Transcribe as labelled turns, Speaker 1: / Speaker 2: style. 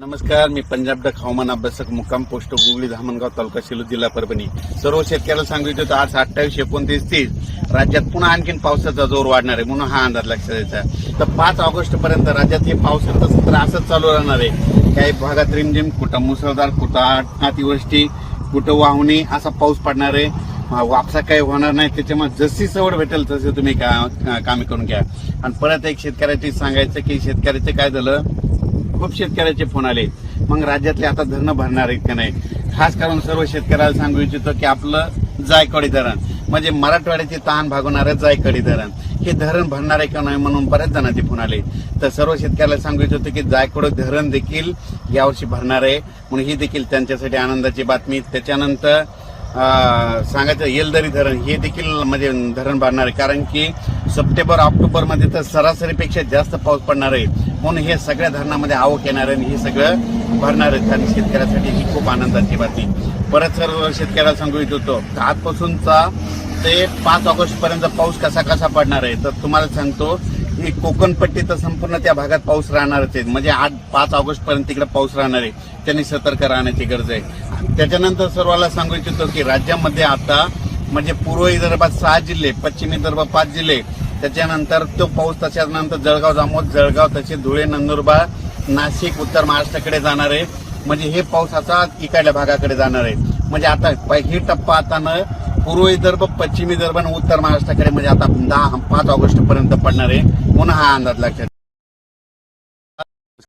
Speaker 1: नमस्कार मी पंजाब डक हवामान अभ्यासक मुक्काम पोस्ट गुगली धामणगाव तालुका सेलू जिल्हा परभणी. सर्व शेतकऱ्याला सांगू इच्छितो आज अठ्ठावीस एकोणतीस तीस. राज्यात पुन्हा आणखीन पावसाचा जोर वाढणार आहे म्हणून हा अंदाज लक्षात द्यायचा तर पाच ऑगस्ट पर्यंत राज्यात हे पावसाचं सत्र असंच चालू राहणार आहे. काही भागात रिमझिम कुठं मुसळधार कुठं अतिवृष्टी कुठं वाहुणी असा पाऊस पडणार आहे. वापसा काही होणार नाही त्याच्यामुळे जशी सवड भेटेल तसे तुम्ही का कामे करून घ्या. आणि परत एक शेतकऱ्याची सांगायचं की शेतकऱ्याचं काय झालं? खूप शेतकऱ्याचे फोन आले. मग राज्यातले आता धरणं भरणार आहेत का नाही? खास करून सर्व शेतकऱ्याला सांगू इच्छितो की आपलं जायकवाडी धरण म्हणजे मराठवाड्याचे ताण भागवणारं जायकवाडी धरण हे धरण भरणार आहे का नाही म्हणून बऱ्याच जणांचे फोन आले. तर सर्व शेतकऱ्याला सांगू इच्छितो की जायकवाडी धरण देखील यावर्षी भरणार आहे. म्हणून ही देखील त्यांच्यासाठी आनंदाची बातमी. त्याच्यानंतर सांगायचं येलदरी धरण हे देखील म्हणजे धरण भरणार आहे. कारण की सप्टेंबर ऑक्टोबरमध्ये तर सरासरीपेक्षा जास्त पाऊस पडणार आहे. म्हणून हे सगळ्या धरणामध्ये आवक येणार आहे आणि हे सगळं भरणार आहे. आणि शेतकऱ्यासाठी ही खूप आनंदाची बातमी. परत सर्व शेतकऱ्याला सांगू इच्छितो आजपासूनचा ते पाच ऑगस्ट पर्यंत पाऊस कसा कसा पडणार आहे? तर तुम्हाला सांगतो ही कोकणपट्टी तर संपूर्ण त्या भागात पाऊस राहणारच आहे. म्हणजे आठ पाच ऑगस्ट पर्यंत तिकडे पाऊस राहणार आहे. त्यांनी सतर्क राहण्याची गरज आहे. त्याच्यानंतर सर्वाला सांगू इच्छितो की राज्यामध्ये आता म्हणजे पूर्व विदर्भात सहा जिल्हे पश्चिम विदर्भात पाच जिल्हे त्याच्यानंतर तो पाऊस त्याच्यानंतर जळगाव जामोद जळगाव तसे धुळे नंदुरबार नाशिक उत्तर महाराष्ट्राकडे जाणार आहे. म्हणजे हे पावसाचा इकडल्या भागाकडे जाणार आहे. म्हणजे आता प- ही टप्पा आता न पूर्व विदर्भ पश्चिम विदर्भ आणि उत्तर महाराष्ट्राकडे म्हणजे आता दहा पाच ऑगस्ट पर्यंत पडणार आहे. म्हणून हा अंदाज लक्षात